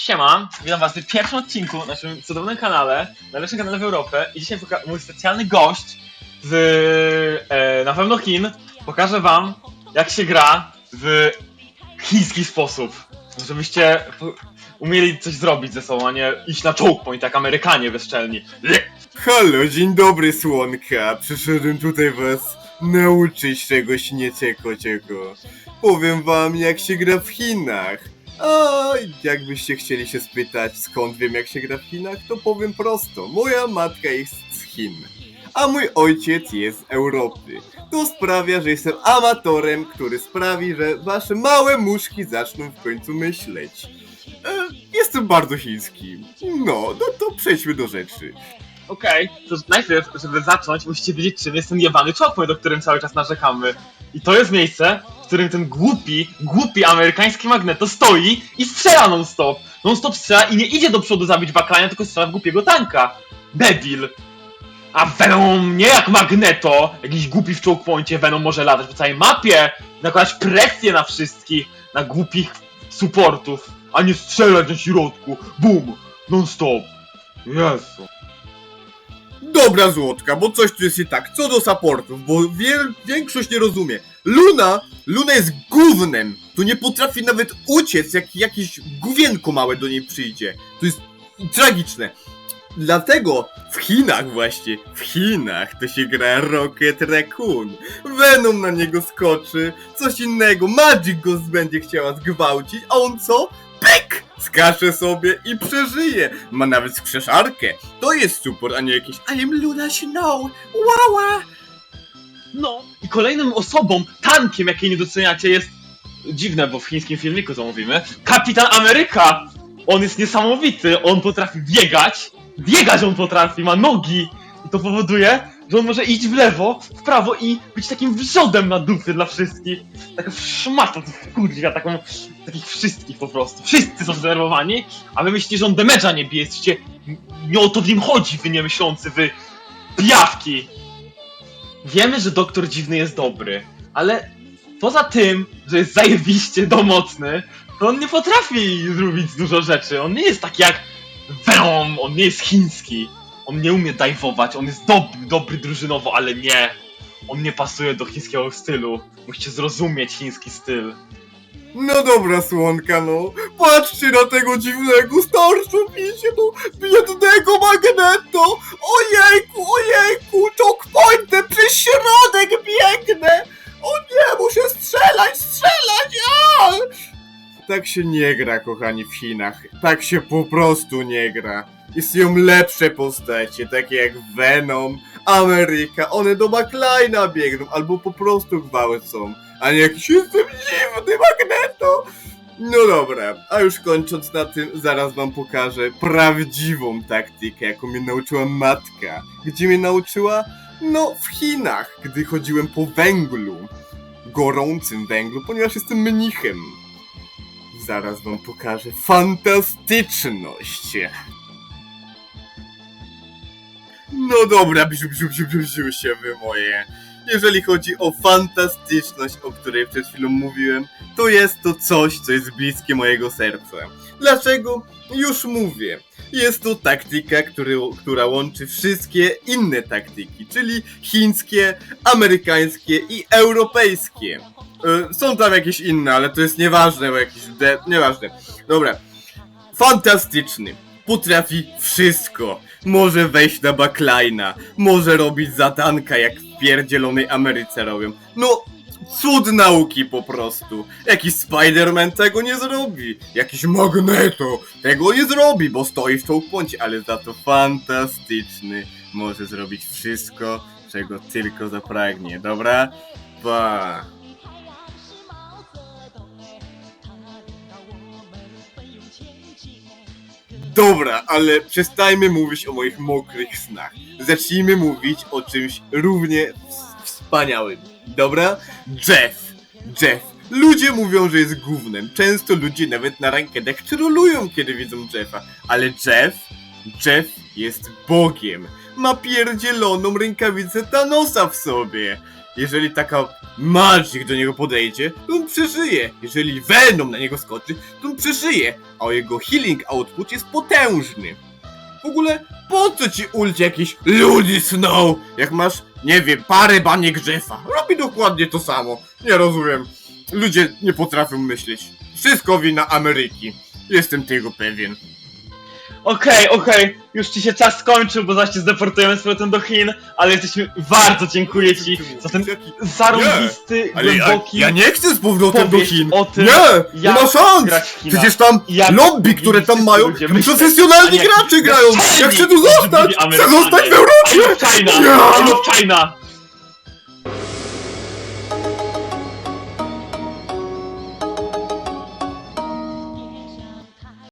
Siema, witam was w pierwszym odcinku na naszym cudownym kanale, najlepszym kanale w Europie i dzisiaj mój specjalny gość z e, na pewno Chin pokaże wam jak się gra w chiński sposób, żebyście umieli coś zrobić ze sobą, a nie iść na choke point jak Amerykanie bezczelni. Halo, dzień dobry słonka. Przyszedłem tutaj was nauczyć czegoś nie cieko cieko. Powiem wam jak się gra w Chinach. A jakbyście chcieli się spytać skąd wiem jak się gra w Chinach, to powiem prosto. Moja matka jest z Chin, a mój ojciec jest z Europy. To sprawia, że jestem amatorem, który sprawi, że wasze małe muszki zaczną w końcu myśleć. E, jestem bardzo chiński. No, no to przejdźmy do rzeczy. Okej, to najpierw, żeby zacząć, musicie wiedzieć czym jest ten jebany choke point, o którym cały czas narzekamy. I to jest miejsce, w którym ten głupi, głupi amerykański magneto stoi i strzela non-stop. Non-stop strzela i nie idzie do przodu zabić Baklania, tylko strzela w głupiego tanka. Debil. A Venom nie jak Magneto, jakiś głupi w choke poincie, Venom może latać po całej mapie, nakładać presję na wszystkich, na głupich supportów, a nie strzelać na środku. Bum! Non-stop. Jezu. Dobra złotka, bo coś tu jest nie tak. Co do supportów, bo wiel, większość nie rozumie. Luna, Luna jest gównem. Tu nie potrafi nawet uciec, jak jakieś gówienko małe do niej przyjdzie. To jest tragiczne. Dlatego w Chinach właśnie, w Chinach to się gra Rocket Raccoon. Venom na niego skoczy, coś innego, Magic go będzie chciała zgwałcić, a on co? Pyk! Skacze sobie i przeżyje. Ma nawet skrzeszarkę. To jest super, a nie jakieś I am Luna Snow. Wała! No i kolejnym osobą, tankiem, jakiej nie doceniacie jest dziwne, bo w chińskim filmiku to mówimy, Kapitan Ameryka! On jest niesamowity, on potrafi biegać, biegać on potrafi, ma nogi i to powoduje, że on może iść w lewo, w prawo i być takim wrzodem na dupy dla wszystkich. Taka szmata, kurwa, taką, takich wszystkich po prostu. Wszyscy są zdenerwowani, a wy myślicie, że on damage'a nie bije, jesteście, nie o to w nim chodzi, wy niemyślący, wy pijawki! Wiemy, że doktor dziwny jest dobry, ale poza tym, że jest zajebiście domocny, to on nie potrafi zrobić dużo rzeczy. On nie jest taki jak Venom, on nie jest chiński. On nie umie dajwować, on jest dobry, dobry drużynowo, ale nie. On nie pasuje do chińskiego stylu. Musicie zrozumieć chiński styl. No dobra, słonka, no. Patrzcie na tego dziwnego starszą pisie, no. Biednego Magneto. Ojejku, ojejku, chokepointem przez środek biegnę. Tak się nie gra, kochani, w Chinach. Tak się po prostu nie gra. Istnieją lepsze postacie, takie jak Venom, Ameryka. One do McLeana biegną, albo po prostu gwałcą. A nie jakiś jestem dziwny Magneto! No dobra, a już kończąc na tym, zaraz wam pokażę prawdziwą taktykę, jaką mnie nauczyła matka. Gdzie mnie nauczyła? No, w Chinach, gdy chodziłem po węglu. Gorącym węglu, ponieważ jestem mnichem. Zaraz wam pokażę fantastyczność. No dobra, bziu, bziu, bziu, bziu, bziu się wy moje. Jeżeli chodzi o fantastyczność, o której przed chwilą mówiłem, to jest to coś, co jest bliskie mojego serca. Dlaczego? Już mówię. Jest to taktyka, który, która łączy wszystkie inne taktyki, czyli chińskie, amerykańskie i europejskie. E, są tam jakieś inne, ale to jest nieważne, bo jakiś de... nieważne. Dobra. Fantastyczny. Potrafi wszystko. Może wejść na backline'a, może robić zadanka jak w pierdzielonej Ameryce robią. No, cud nauki po prostu. Jakiś Spider-Man tego nie zrobi. Jakiś Magneto tego nie zrobi, bo stoi w czołgponcie, ale za to fantastyczny. Może zrobić wszystko, czego tylko zapragnie, dobra? Pa. Dobra, ale przestajmy mówić o moich mokrych snach. Zacznijmy mówić o czymś równie ws- wspaniałym. Dobra? Jeff. Jeff. Ludzie mówią, że jest gównem. Często ludzie nawet na rankedach trolują, kiedy widzą Jeffa. Ale Jeff? Jeff jest Bogiem. Ma pierdzieloną rękawicę Thanosa w sobie. jeżeli taka Magic do niego podejdzie, to on przeżyje. Jeżeli Venom na niego skoczy, to on przeżyje. A jego healing output jest potężny. W ogóle, po co ci ulcie jakiś Ludi Snow, jak masz, nie wiem, parę baniek Jeffa? Robi dokładnie to samo. Nie rozumiem. Ludzie nie potrafią myśleć. Wszystko wina Ameryki. Jestem tego pewien. Okej, okej, już ci się czas skończył, bo zaś cię zdeportujemy z powrotem do Chin, ale jesteśmy, bardzo dziękuję ci za ten Jaki- zarąbisty, Ale ja, głęboki ja nie chcę z powrotem do powieść Chin. o tym, nie, nie jak ma szans. grać w Chinach. Przecież tam Jak lobby, które tam mają, myśleć, profesjonalni gracze grają. bezczelni Jak chcę tu zostać, chcę Amerykanie. zostać w Europie. Love China! I love China!